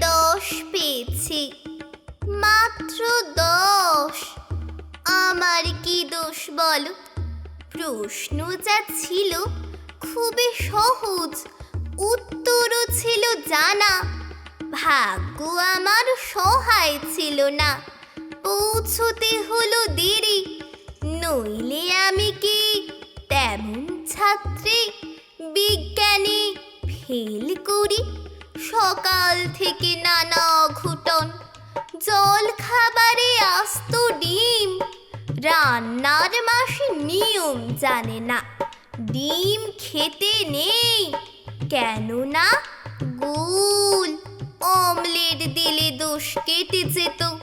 দশ পেয়েছি। মাত্র দশ। আমার কি দোষ বলো? প্রশ্ন যা ছিল খুবই সহজ। উত্তরও ছিল জানা। ভাগ্য আমার সহায় ছিল না। পৌঁছতে হলো দেরি। নইলে আমি কি তেমন ছাত্রী বিজ্ঞানে ফেল করি? সকাল থেকে নানা ঘুটন জল খাবারে আস্ত ডিম। রান্নার মাসে নিয়ম জানে না। ডিম খেতে নেই। কেননা গোল। অমলেট দিলে দোষ কেটে যেত।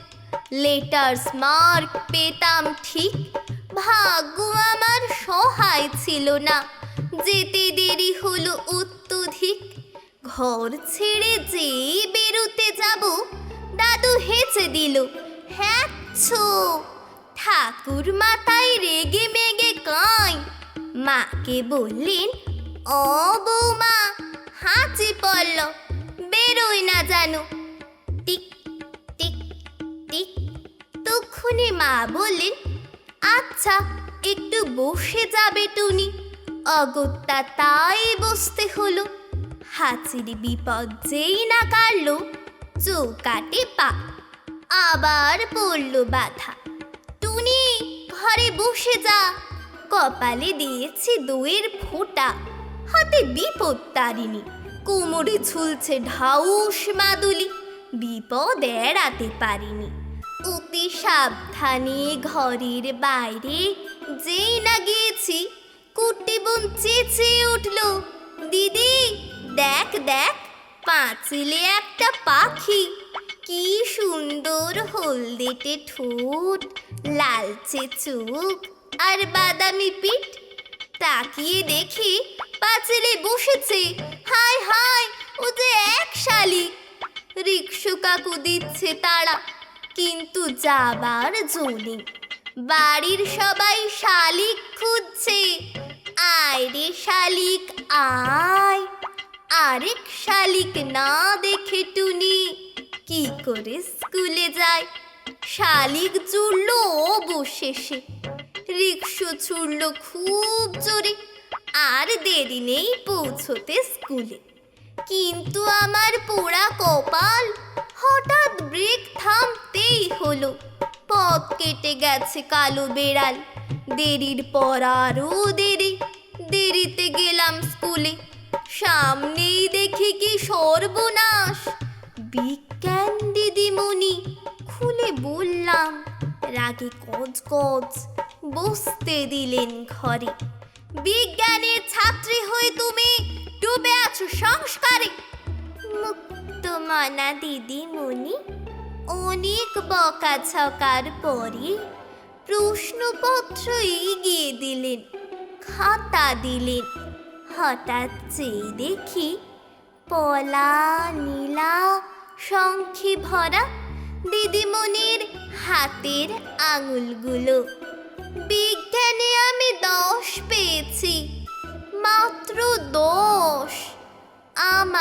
লেটার্স মার্ক পেতাম ঠিক। ভাগ্য আমার সহায় ছিল না। যেতে দেরি হলো অত্যধিক ঘর ছেড়ে যে বেরোতে যাব, দাদু হেঁচে দিল হ্যাচ্ছো ঠাকুর মাথায় রেগে মেগে কাঁই। মাকে বললেন, ও বৌমা, হাঁচি পড়ল বেরোয় না জানো। টিক টিক টিক তক্ষুনি মা বললেন আচ্ছা একটু বসে যাবে টুনি। অগত্যা তাই বসতে হলো। হাঁচির বিপদ যেই না কাটলো, চৌকাটে পা। আবার পড়ল বাধা। টুনি, ঘরে বসে যা। কপালে দিয়েছি দইয়ের ফোঁটা। হাতে বিপদ তারিণী। কোমরে ঝুলছে ঢাউস মাদুলি। বিপদ এড়াতে পারিনি। অতি সাবধানে ঘরের বাইরে যেই না গিয়েছি কুটি বোন উঠল, দিদি দেখ দেখ, পাঁচিলে একটা পাখি। কি সুন্দর হলদেটে ঠোঁট, লালচে চোখ আর বাদামি পিঠ। তাকিয়ে দেখি পাঁচিলে বসেছে। হায় হায়, ও যে এক শালিক। রিক্সু কাকু দিচ্ছে তারা কিন্তু যাবার জোনে বাড়ির সবাই শালিক খুঁজছে। আয় রে শালিক, আয়। আরেক শালিক না দেখে টুনি। কি করে স্কুলে যায়? শালিক জুড়ল অবশেষে রিক্সো ছুড়ল খুব জোরে। আর দেরি নেই পৌঁছতে স্কুলে। কিন্তু আমার পোড়া কপাল হঠাৎ ব্রেক থামতেই হলো। পথ কেটে গেছে কালো বেড়াল। দেরির পর আরও দেরি। দেরিতে গেলাম স্কুলে। সামনেই দেখি কি সর্বনাশ। বিজ্ঞান দিদিমণি, খুলে বললাম, রাগে কজ বসতে দিলেন ঘরে। বিজ্ঞানের ছাত্রী হয়ে তুমি ডুবে আছো সংস্কারে। মুক্তমনা দিদিমণি, অনেক বকাঝকার পরে প্রশ্নপত্র এগিয়ে দিলেন, খাতা দিলেন। হঠাৎ চেয়ে দেখি পলা, নীলা, শঙ্খে ভরা দিদিমণির হাতের আঙুলগুলো। বিজ্ঞানে আমি দশ পেয়েছি, মাত্র দশ। আমার